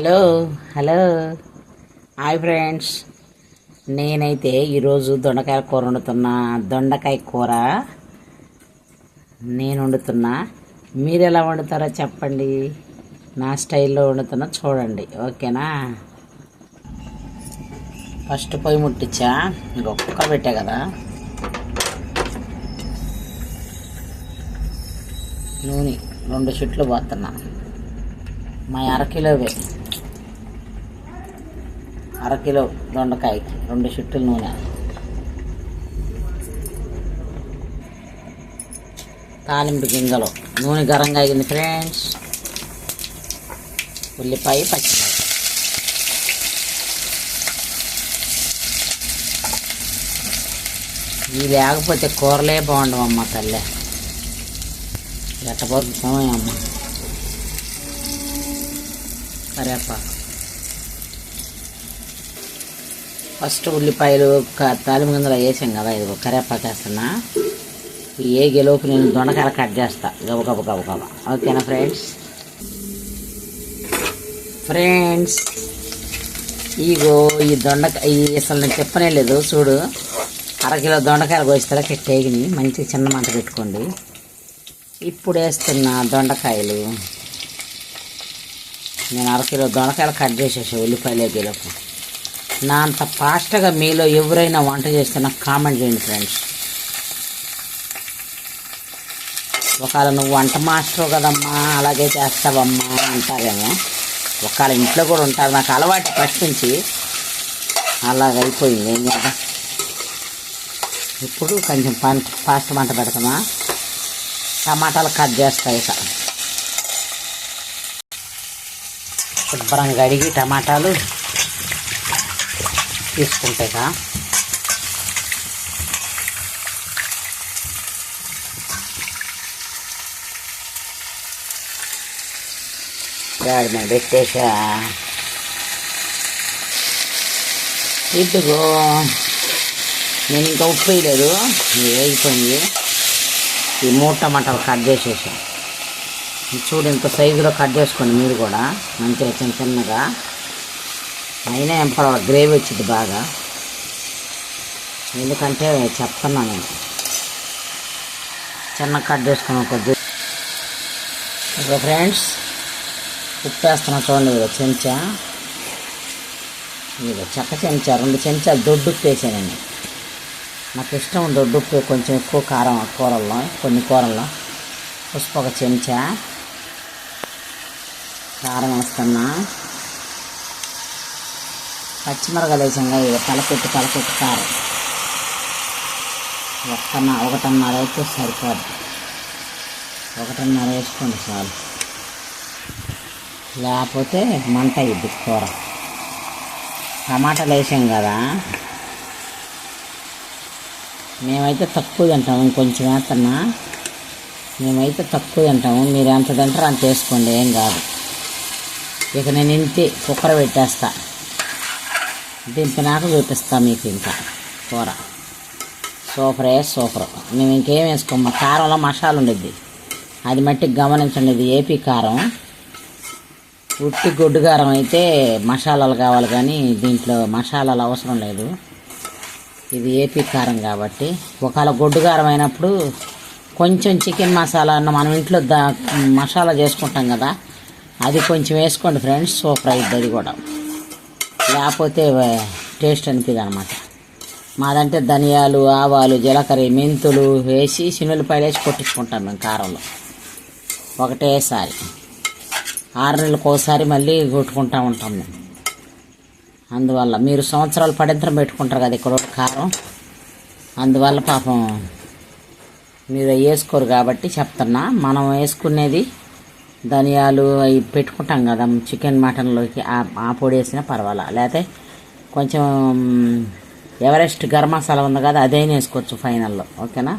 Hello hello. Hi friends. నేనైతే ఈరోజు దొండకాయ కూర వండుతున్నా. దొండకాయ కూర నేను వండుతున్నా. మీరు ఎలా వండుతారో చెప్పండి. నా స్టైల్లో వండుతున్నా చూడండి. ఓకేనా? ఫస్ట్ పొయ్యి ముట్టించా. ఇంకొక పెట్టా కదా. నూనె రెండు చెట్లు పోతున్నా. మా అరకిలోవే. అరకిలో దొండకాయకి రెండు చుట్టలు నూనె. తాలింపు గింజలు. నూనె గరంగా అయింది ఫ్రెండ్స్. ఉల్లిపాయ పచ్చిమిరపకాయ. ఇవి లేకపోతే కూరలే బాగుండవు అమ్మ తల్లే ఎట్టపోతున్నామే అమ్మ. కరేపాకు ఫస్ట్ ఉల్లిపాయలు క- తాలింపు గింజలు వేసాం కదా ఇది కరేపాకు వేస్తున్నా. ఏ గెలోపు నేను దొండకాయలు కట్ చేస్తా. గబ గబ గబ గబ. ఓకేనా ఫ్రెండ్స్? ఫ్రెండ్స్ ఇగో ఈ దొండకాయ ఈ అసలు నేను చెప్పనే లేదు చూడు. అరకిలో దొండకాయలు కోస్తారా కెట్టేగిని మంచి చిన్న మంట పెట్టుకోండి. ఇప్పుడు వేస్తున్న దొండకాయలు. నేను అరకిలో దొండకాయలు కట్ చేసేసా ఉల్లిపాయలు గెలకు నా అంత ఫాస్ట్గా మీలో ఎవరైనా వంట చేస్తే నాకు కామెంట్ చేయండి ఫ్రెండ్స్. ఒకవేళ నువ్వు వంట మాస్టర్ కదమ్మా అలాగే చేస్తావమ్మా అంటారేమో. ఒకవేళ ఇంట్లో కూడా ఉంటారు నాకు అలవాటు ఫస్ట్ నుంచి అలాగ అయిపోయింది ఏం చేద్దాం? ఇప్పుడు కొంచెం పంట ఫాస్ట్ మంట పెడతామా? టమాటాలు కట్ చేస్తాయి ఇక. శుభ్రంగా అడిగి టమాటాలు తీసుకుంటాయి కా పెట్టేసా ఇదిగో నేను ఇంకా ఉప్పు వేయలేదు. అయిపోయింది. వేగిపోయింది ఈ మూడు టమాటాలు కట్ చేసేసా ఇది చూడు ఇంత సైజులో కట్ చేసుకోండి మీరు కూడా. మంచిగా చిన్న చిన్నగా. అయినా ఏం పర్వాలేదు గ్రేవీ వచ్చింది బాగా. ఎందుకంటే చెప్తున్నా నేను చిన్న కట్ చేసుకున్నాం కొద్ది ఫ్రెండ్స్ ఉప్పు వేస్తున్నా చూడండి ఇదిగో చెంచా. ఇదిగో చెక్క చెంచా రెండు చెంచాలు దొడ్డు ఉప్పు వేసానండి. నాకు ఇష్టం దొడ్డు ఉప్పు కొంచెం ఎక్కువ కారం కూరల్లో కొన్ని కూరల్లో. పసుపు ఒక చెంచా. కారం వేస్తున్నా. పచ్చిమిరకాయలు వేసాంగా ఇక తలపెట్టి తలపెట్టి కారం. ఒక్కన్న ఒకటిన్నర అయితే సరిపోదు. ఒకటిన్నర వేసుకోండి చాలు. లేకపోతే మంట అయ్యిద్ది కూర. టమాటాలు వేసాం కదా. మేమైతే తక్కువ తింటాము ఇంకొంచెం వేస్తున్నా. మేమైతే తక్కువ తింటాము మీరు ఎంత తింటారో అంత వేసుకోండి. ఏం కాదు. ఇక నేను ఇంతే కుక్కర పెట్టేస్తాను దింపినాక చూపిస్తాం మీకు ఇంకా కూర. సూపరే సూపర్. మేము ఇంకేం వేసుకోమా? కారంలో మసాలా ఉండిద్ది. అది మట్టికి గమనించండి ఇది ఏపీ కారం. ఉట్టి గొడ్డు కారం అయితే మసాలాలు కావాలి కానీ దీంట్లో మసాలాలు అవసరం లేదు. ఇది ఏపీ కారం కాబట్టి. ఒకవేళ గొడ్డు కారం అయినప్పుడు కొంచెం చికెన్ మసాలా అన్న మనం ఇంట్లో దా మసాలా చేసుకుంటాం కదా. అది కొంచెం వేసుకోండి ఫ్రెండ్స్. సూపర్ అయ్యిద్ది అది కూడా. లేకపోతే టేస్ట్ అనిపిది అనమాట మాదంటే ధనియాలు ఆవాలు జీలకర్ర మెంతులు వేసి శనులపాయలు వేసి కొట్టించుకుంటాం మేము కారంలో. ఒకటేసారి ఆరు నెలలకు ఒకసారి మళ్ళీ కొట్టుకుంటూ ఉంటాం మేము. అందువల్ల మీరు సంవత్సరాలు పడింతరం పెట్టుకుంటారు కదా ఇక్కడ కారం. అందువల్ల పాపం మీరు వేసుకోరు కాబట్టి చెప్తున్నా. మనం వేసుకునేది ధనియాలు అవి పెట్టుకుంటాం కదా చికెన్ మటన్లోకి ఆ ఆ పొడి వేసినా పర్వాలా? లేకపోతే కొంచెం ఎవరెస్ట్ గరం మసాలా ఉంది కదా అదైనా వేసుకోవచ్చు ఫైనల్లో. ఓకేనా?